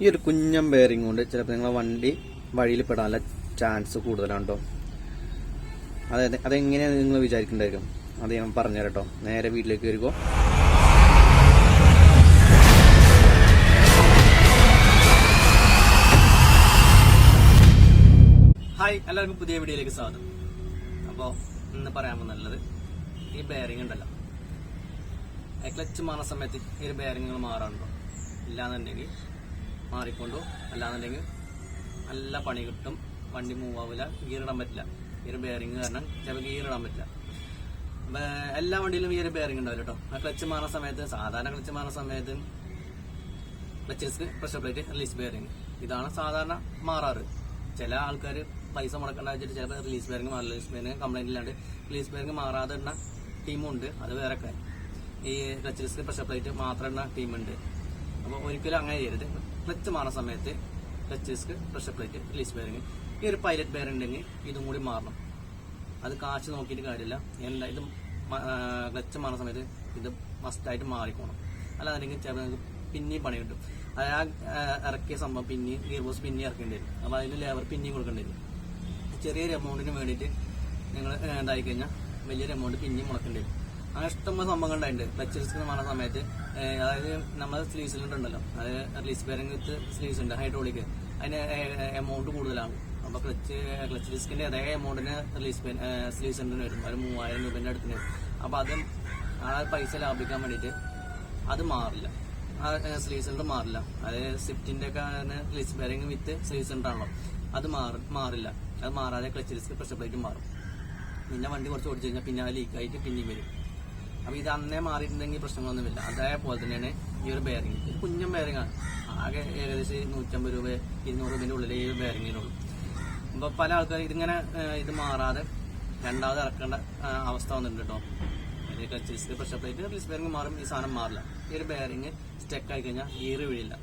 ഈ ഒരു കുഞ്ഞൻ ബെയറിംഗ് കൊണ്ട് ചിലപ്പോൾ നിങ്ങളെ വണ്ടി വഴിയിൽ പെടാനുള്ള ചാൻസ് കൂടുതലാണ് കേട്ടോ അതായത് അതെങ്ങനെയാണ് നിങ്ങൾ വിചാരിക്കേണ്ടായിരിക്കും അത് ഞാൻ പറഞ്ഞു കേട്ടോ നേരെ വീട്ടിലേക്ക് വരുമ്പോൾ ഹായ് എല്ലാവർക്കും പുതിയ വീഡിയോയിലേക്ക് സ്വാഗതം. അപ്പോൾ ഇന്ന് പറയാൻ നല്ലത് ഈ ബെയറിംഗ് ഉണ്ടല്ലോ. ക്ലച്ച് മാറുന്ന സമയത്ത് ഈ ഒരു ബെയറിങ്ങുകൾ മാറാറുണ്ടോ? ഇല്ലാന്നുണ്ടെങ്കിൽ മാറിക്കൊണ്ടോ. അല്ലാന്നുണ്ടെങ്കിൽ നല്ല പണി കിട്ടും. വണ്ടി മൂവ് ആവില്ല ഗിയറിടാൻ പറ്റില്ല. ഗിയർ ബെയറിങ് കാരണം ചിലപ്പോൾ ഗിയറിടാൻ പറ്റില്ല. എല്ലാ വണ്ടിയിലും ഒരു ബെയറിംഗ് ഉണ്ടാവില്ല കേട്ടോ. ആ ക്ലച്ച് മാറുന്ന സമയത്ത് സാധാരണ ക്ലച്ച് മാറുന്ന സമയത്ത് clutches pressure plate release bearing ഇതാണ് സാധാരണ മാറാറ്. ചില ആൾക്കാർ പൈസ മുടക്കേണ്ട വെച്ചിട്ട് ചിലപ്പോൾ റിലീസ് ബെയറിംഗ് മാറില്ല. റിലീസ് ബെയറിംഗ് കംപ്ലൈന്റ് ഇല്ലാണ്ട് റിലീസ് ബെയറിംഗ് മാറാതെ ഇടുന്ന ടീമുണ്ട് അത് വേറെ ഈ ക്ലച്ചസ് പ്രഷർ പ്ലേറ്റ് മാത്രം ഇടുന്ന ടീമുണ്ട് അപ്പോൾ ഒരിക്കലും അങ്ങനെ ചെയ്യരുത്. ക്ലച്ച് മാറുന്ന സമയത്ത് clutches pressure plate release bearing ഈ ഒരു പൈലറ്റ് ബെയർ ഉണ്ടെങ്കിൽ ഇതും കൂടി മാറണം. അത് കാശ് നോക്കിയിട്ട് കാര്യമില്ല. എല്ലാ ഇതും ക്ലച്ച് മാറുന്ന സമയത്ത് ഇത് മസ്റ്റായിട്ട് മാറിക്കോണം. അല്ലാന്നുണ്ടെങ്കിൽ ചിലപ്പോൾ നിങ്ങൾക്ക് പിന്നെയും പണി കിട്ടും അത് ആ, ഇറക്കിയ സംഭവം പിന്നെ ഗിയർ ബോക്സ് പിന്നെയും ഇറക്കേണ്ടി വരും. അപ്പോൾ അതിന് ലേബർ പിന്നെയും കൊടുക്കേണ്ടി വരും. ചെറിയൊരു എമൗണ്ടിന് വേണ്ടിയിട്ട് നിങ്ങൾ ഇതായി കഴിഞ്ഞാൽ വലിയൊരു എമൗണ്ട് പിന്നെയും മുടക്കേണ്ടി വരും. അങ്ങനെ ഇഷ്ടംപോലെ സംഭവങ്ങൾ ഉണ്ടായിട്ടുണ്ട്. ക്ലച്ച് റിസ്ക് പറഞ്ഞ സമയത്ത് അതായത് നമ്മൾ സ്ലീവ് സിലിണ്ടർ ഉണ്ടല്ലോ. അത് റിലീസ് ബെയറിംഗ് സ്ലീവ്സ് ഉണ്ട് ഹൈഡ്രോളിക് അതിന് എമൗണ്ട് കൂടുതലാണ്. അപ്പൊ ക്ലച്ച് ക്ലച്ച് ഡിസ്കിന്റെ അതേ എമൗണ്ടിന് റിലീസ് സ്ലീവ് സെന്ററിന് വരും. ഒരു മൂവായിരം രൂപന്റെ അടുത്തിന് അപ്പോൾ അപ്പൊ അതും ആ പൈസ ലാഭിക്കാൻ വേണ്ടിയിട്ട് അത് മാറില്ല. ആ സ്ലീവ് സിലിണ്ടർ മാറില്ല. അതായത് സ്വിഫ്റ്റിന്റെ ഒക്കെ release bearing with sleeve cylinder ആണല്ലോ അത് മാറി മാറില്ല. അത് മാറാതെ ക്ലച്ച് ഡിസ്ക് പ്രഷർ പ്ലേറ്റ് മാറും. പിന്നെ വണ്ടി കുറച്ച് ഓടിച്ചു കഴിഞ്ഞാൽ പിന്നെ അത് ലീക്കായിട്ട് പിന്നെയും വരും. അപ്പൊ ഇത് അന്നേ മാറിയിട്ടുണ്ടെങ്കിൽ പ്രശ്നങ്ങളൊന്നുമില്ല. അതേപോലെ തന്നെയാണ് ഈ ഒരു ബെയറിംഗ് ഇത് കുഞ്ഞൻ ആണ്. ആകെ ഏകദേശം നൂറ്റമ്പത് രൂപ ഇരുന്നൂറ് രൂപയുടെ ഉള്ളിൽ ഈ ബെയറിങ്ങിനുള്ളൂ അപ്പൊ പല ആൾക്കാർ ഇതിങ്ങനെ ഇത് മാറാതെ രണ്ടാമത് ഇറക്കേണ്ട അവസ്ഥ വന്നിട്ടുണ്ട് കേട്ടോ ഇത് clutch pressure plate release bearing മാറും ഈ സാധനം മാറില്ല. ഈ ഒരു ബെയറിംഗ് സ്റ്റക്ക് ആയി കഴിഞ്ഞാൽ ഗിയർ വീഴില്ല.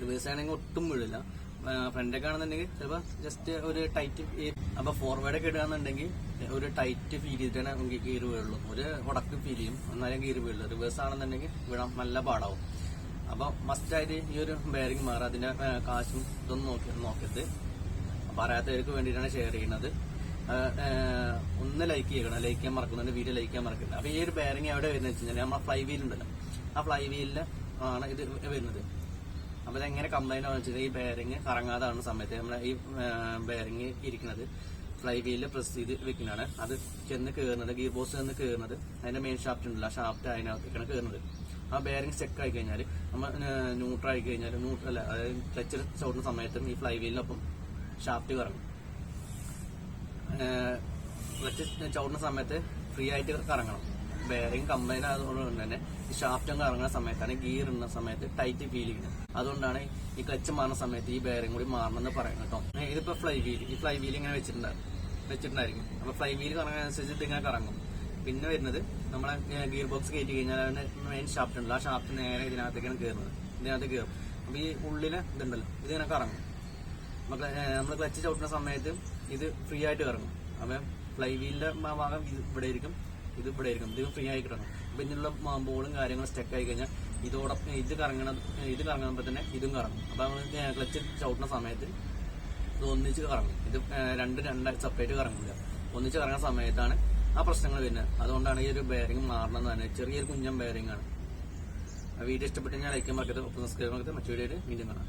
റിവേഴ്സ് ആണെങ്കിൽ ഒട്ടും വീഴില്ല. ഫ്രണ്ടൊക്കെ ആണെന്നുണ്ടെങ്കിൽ ചിലപ്പോൾ ജസ്റ്റ് ഒരു ടൈറ്റ് അപ്പൊ ഫോർവേഡ് ഒക്കെ ഇടുകയാണെന്നുണ്ടെങ്കിൽ ഒരു ടൈറ്റ് ഫീൽ ചെയ്തിട്ടാണ് നമുക്ക് ഗിയർ വീഴുള്ളൂ. ഒരു ഉടക്ക് ഫീൽ ചെയ്യും. എന്നാലും ഗിയർ വീഴുള്ളൂ. റിവേഴ്സ് ആണെന്നുണ്ടെങ്കിൽ വീഴാൻ നല്ല പാടാവും. അപ്പൊ മസ്റ്റ് ആയിട്ട് ഈ ഒരു ബെയറിംഗ് മാറുക. അതിന്റെ കാശും ഇതൊന്നും നോക്കി നോക്കരുത്. അപ്പൊ അറിയാത്തവർക്ക് വേണ്ടിയിട്ടാണ് ഷെയർ ചെയ്യുന്നത്. ഒന്ന് ലൈക്ക് ചെയ്യണം. ലൈക്ക് ചെയ്യാൻ മറക്കുന്നുണ്ട് വീഡിയോ ലൈക്ക് ചെയ്യാൻ മറക്കുന്നുണ്ട് അപ്പൊ ഈ ഒരു ബെയറിംഗ് എവിടെ വരുന്നത് വെച്ച് കഴിഞ്ഞാൽ നമ്മളെ ഫ്ലൈ വീൽ ഉണ്ടല്ലോ. ആ ഫ്ലൈ വീലിൽ ആണ് ഇത് വരുന്നത്. അപ്പൊ ഇതെങ്ങനെ കംപ്ലൈന്റ് ആണെന്ന് വെച്ചാൽ ഈ ബെയറിങ് കറങ്ങാതാണ് സമയത്ത് നമ്മളെ ഈ ബെയറിങ് ഇരിക്കുന്നത് ഫ്ലൈ വീലിൽ പ്രസ് ചെയ്ത് വെക്കുന്നതാണ്. അത് ചെന്ന് കയറുന്നത് ഗിയർ ബോക്സ് ചെന്ന് കയറുന്നത് അതിന്റെ മെയിൻ ഷാഫ്റ്റ് ഉണ്ടല്ലോ ആ ഷാഫ്റ്റ് അതിനകത്തേക്കാണ് കയറുന്നത് ആ ബെയറിംഗ് സ്റ്റെക്ക് ആയി കഴിഞ്ഞാൽ നമ്മൾ ന്യൂട്രൽ ആയി കഴിഞ്ഞാൽ ന്യൂട്രൽ അല്ല അതായത് ക്ലച്ചിൽ ചവിടുന്ന സമയത്തും ഈ ഫ്ലൈ വീലിനൊപ്പം ഷാഫ്റ്റ് കറങ്ങും. ക്ലച്ച് ചവിടുന്ന സമയത്ത് ഫ്രീ ആയിട്ട് കറങ്ങണം. ബെയറിംഗ് കംപ്ലൈന്റ് ആയതുകൊണ്ട് തന്നെ ഈ ഷാഫ്റ്റ് കറങ്ങുന്ന സമയത്താണ് ഗിയർ ഇടുന്ന സമയത്ത് ടൈറ്റ് ഫീൽ ചെയ്യുന്നത് അതുകൊണ്ടാണ് ഈ ക്ലച്ച് മാറുന്ന സമയത്ത് ഈ ബെയറിംഗ് കൂടി മാറണമെന്ന് പറയുന്നത് കേട്ടോ. ഇതിപ്പോ ഫ്ലൈ വീൽ ഈ ഫ്ലൈ വീൽ ഇങ്ങനെ വെച്ചിട്ടുണ്ടായിരുന്നു വെച്ചിട്ടുണ്ടായിരിക്കും. അപ്പൊ ഫ്ലൈ വീൽ കറങ്ങുന്നതനുസരിച്ച് ഇതിങ്ങനെ കറങ്ങും. പിന്നെ വരുന്നത് നമ്മളെ ഗിയർ ബോക്സ് കയറ്റി കഴിഞ്ഞാൽ അതിന് മെയിൻ ഷാഫ്റ്റ് ഉണ്ടല്ലോ. ആ ഷാഫ്റ്റ് നേരെ ഇതിനകത്തേക്കാണ് കയറുന്നത് ഇതിനകത്ത് കയറും അപ്പൊ ഈ ഉള്ളിൽ ഇതുണ്ടല്ലോ ഇതിങ്ങനെ കറങ്ങും. നമ്മൾ ക്ലച്ച് ചവിട്ടുന്ന സമയത്ത് ഇത് ഫ്രീ ആയിട്ട് കറങ്ങും. അപ്പൊ ഫ്ലൈ വീലിന്റെ ഭാഗം ഇവിടെ ആയിരിക്കും. ഇത് ഇവിടെ ആയിരിക്കും ഇത് ഫ്രീ ആയി കിട്ടണം. അപ്പൊ ഇതിനുള്ള ബോളും കാര്യങ്ങളും സ്റ്റക്ക് ആയി കഴിഞ്ഞാൽ ഇതോടൊപ്പം ഇത് കറങ്ങണ ഇത് കറങ്ങുമ്പോൾ തന്നെ ഇതും കറങ്ങും. അപ്പൊ നമ്മൾ ക്ലച്ച് ചവിട്ടുന്ന സമയത്ത് ഇത് ഒന്നിച്ച് കറങ്ങും. ഇത് രണ്ട് രണ്ട് സെപ്പറേറ്റ് കറങ്ങില്ല ഒന്നിച്ച് കറങ്ങുന്ന സമയത്താണ് ആ പ്രശ്നങ്ങൾ വരുന്നത്. അതുകൊണ്ടാണ് ഈ ഒരു ബെയറിംഗ് മാറണം എന്ന് തന്നെ ചെറിയൊരു കുഞ്ഞൻ ബെയറിംഗ് ആണ്. വീഡിയോ ഇഷ്ടപ്പെട്ട് ഞാൻ ലൈക്കും മറക്കരുത്. ഒപ്പം സബ്സ്ക്രൈബ് മറക്കരുത്. മറ്റു വീഡിയോയിൽ വീണ്ടും കാണാം.